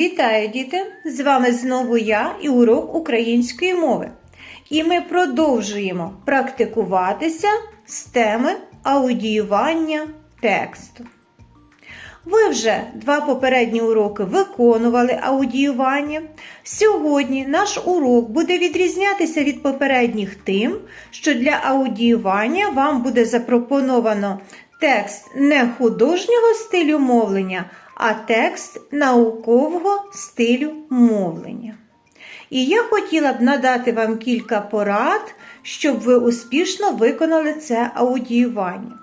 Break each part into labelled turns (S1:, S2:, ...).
S1: Вітаю, діти! З вами знову я і урок української мови. І ми продовжуємо практикуватися з теми аудіювання тексту. Ви вже два попередні уроки виконували аудіювання. Сьогодні наш урок буде відрізнятися від попередніх тим, що для аудіювання вам буде запропоновано текст не художнього стилю мовлення, а текст наукового стилю мовлення. І я хотіла б надати вам кілька порад, щоб ви успішно виконали це аудіювання.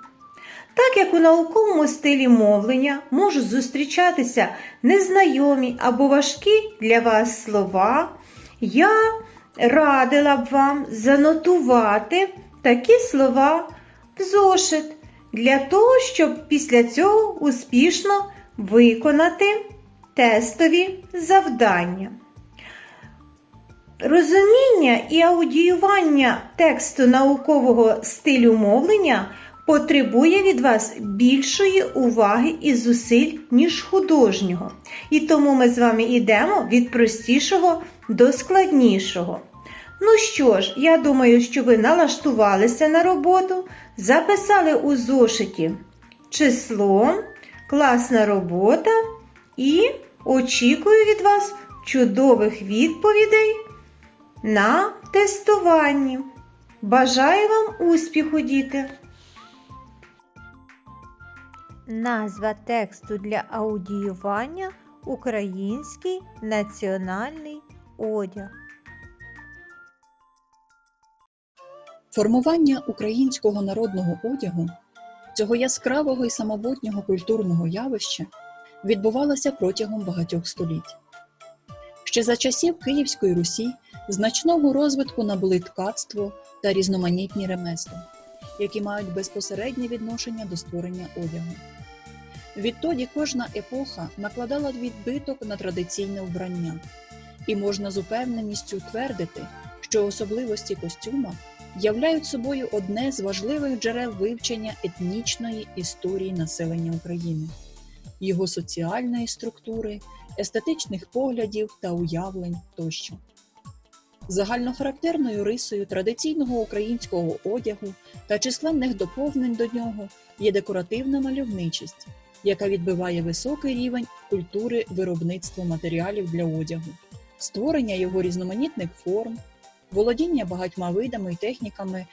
S1: Так як у науковому стилі мовлення можуть зустрічатися незнайомі або важкі для вас слова, я радила б вам занотувати такі слова в зошит для того, щоб після цього успішно виконати тестові завдання. Розуміння і аудіювання тексту наукового стилю мовлення потребує від вас більшої уваги і зусиль, ніж художнього. І тому ми з вами йдемо від простішого до складнішого. Ну що ж, я думаю, що ви налаштувалися на роботу, записали у зошиті число, класна робота і очікую від вас чудових відповідей на тестуванні. Бажаю вам успіху, діти! Назва тексту для аудіювання Український національний одяг.
S2: Формування українського народного одягу, цього яскравого і самобутнього культурного явища, відбувалося протягом багатьох століть. Ще за часів Київської Русі значного розвитку набули ткацтво та різноманітні ремесла, які мають безпосереднє відношення до створення одягу. Відтоді кожна епоха накладала відбиток на традиційне вбрання, і можна з упевненістю твердити, що особливості костюма являють собою одне з важливих джерел вивчення етнічної історії населення України, його соціальної структури, естетичних поглядів та уявлень тощо. Загальнохарактерною рисою традиційного українського одягу та численних доповнень до нього є декоративна мальовничість, яка відбиває високий рівень культури виробництва матеріалів для одягу, створення його різноманітних форм, володіння багатьма видами і техніками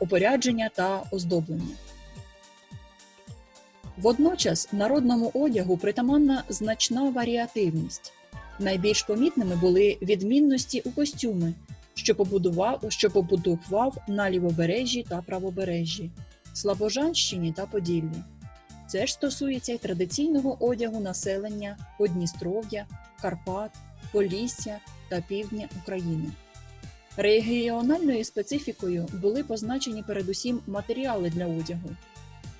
S2: опорядження та оздоблення. Водночас народному одягу притаманна значна варіативність. Найбільш помітними були відмінності у костюми, що побудував, що побудував на лівобережжі та правобережжі, Слобожанщині та Поділлі. Це ж стосується й традиційного одягу населення Подністров'я, Карпат, Полісся та Півдня України. Регіональною специфікою були позначені передусім матеріали для одягу,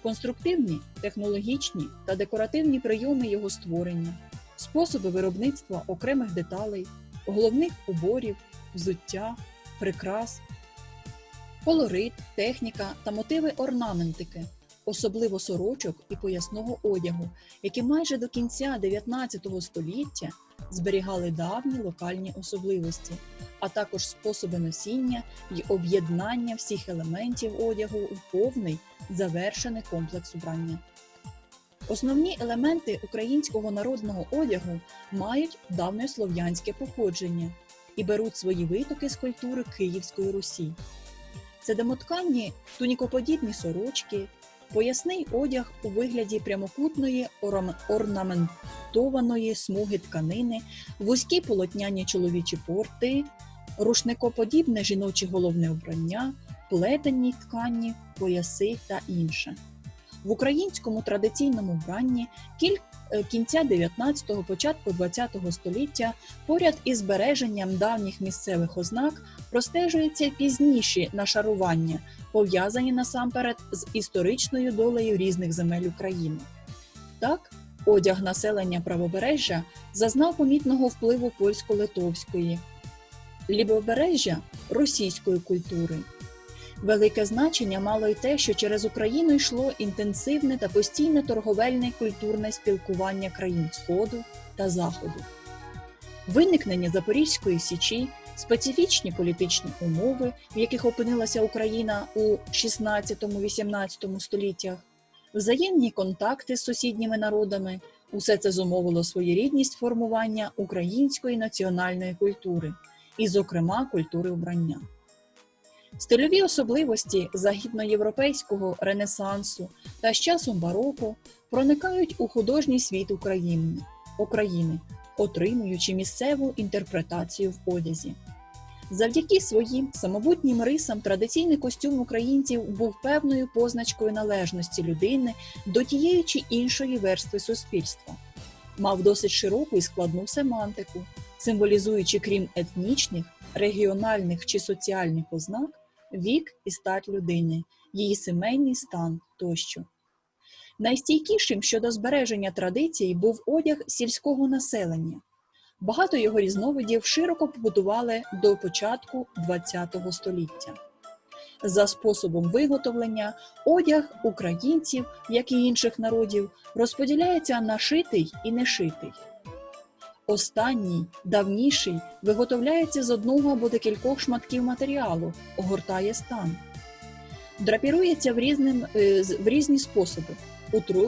S2: конструктивні, технологічні та декоративні прийоми його створення, способи виробництва окремих деталей, головних уборів, взуття, прикрас, колорит, техніка та мотиви орнаментики, особливо сорочок і поясного одягу, які майже до кінця 19 століття зберігали давні локальні особливості, а також способи носіння і об'єднання всіх елементів одягу у повний завершений комплекс убрання. Основні елементи українського народного одягу мають давньослов'янське походження і беруть свої витоки з культури Київської Русі. Це домотканні тунікоподібні сорочки, поясний одяг у вигляді прямокутної орнаментованої смуги тканини, вузькі полотняні чоловічі порти, рушникоподібне жіноче головне вбрання, плетені ткані, пояси та інше. В українському традиційному вбранні кіль... е, кінця 19-го, початку 20-го століття поряд із збереженням давніх місцевих ознак простежуються пізніші нашарування, пов'язані насамперед з історичною долею різних земель України. Так, одяг населення правобережжя зазнав помітного впливу польсько-литовської, лівобережжя російської культури. Велике значення мало й те, що через Україну йшло інтенсивне та постійне торговельне і культурне спілкування країн Сходу та Заходу. виникнення Запорізької січі, специфічні політичні умови, в яких опинилася Україна у 16-18 століттях, взаємні контакти з сусідніми народами усе це зумовило своєрідність формування української національної культури, і, зокрема, культури вбрання. Стильові особливості західноєвропейського ренесансу та з часом бароко проникають у художній світ України, України, отримуючи місцеву інтерпретацію в одязі. Завдяки своїм самобутнім рисам традиційний костюм українців був певною позначкою належності людини до тієї чи іншої верстви суспільства, мав досить широку і складну семантику, символізуючи крім етнічних, регіональних чи соціальних ознак, вік і стать людини, її сімейний стан тощо. Найстійкішим щодо збереження традицій був одяг сільського населення. Багато його різновидів широко побудували до початку ХХ століття. За способом виготовлення одяг українців, як і інших народів, розподіляється на шитий і нешитий. Останній, давніший, виготовляється з одного або декількох шматків матеріалу, огортає стан. Драпірується в, різним, е, в різні способи,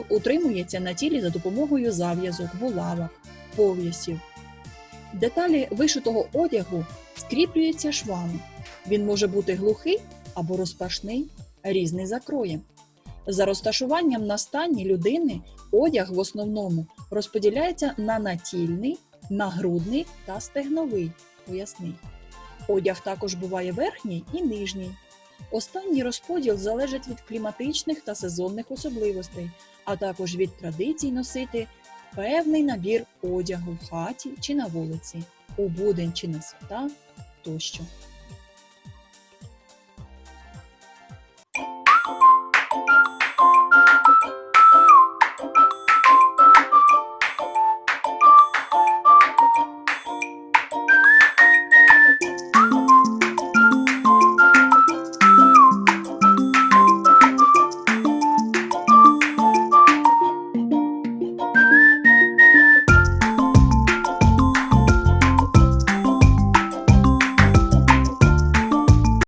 S2: утримується на тілі за допомогою зав'язок, булавок, пов'ясів. Деталі вишитого одягу скріплюються швами. Він може бути глухий або розпашний, різний за кроєм. За розташуванням на стані людини одяг в основному розподіляється на натільний, нагрудний та стегновий поясний. Одяг також буває верхній і нижній. Останній розподіл залежить від кліматичних та сезонних особливостей, а також від традицій носити певний набір одягу в хаті чи на вулиці, у будень чи на свята тощо.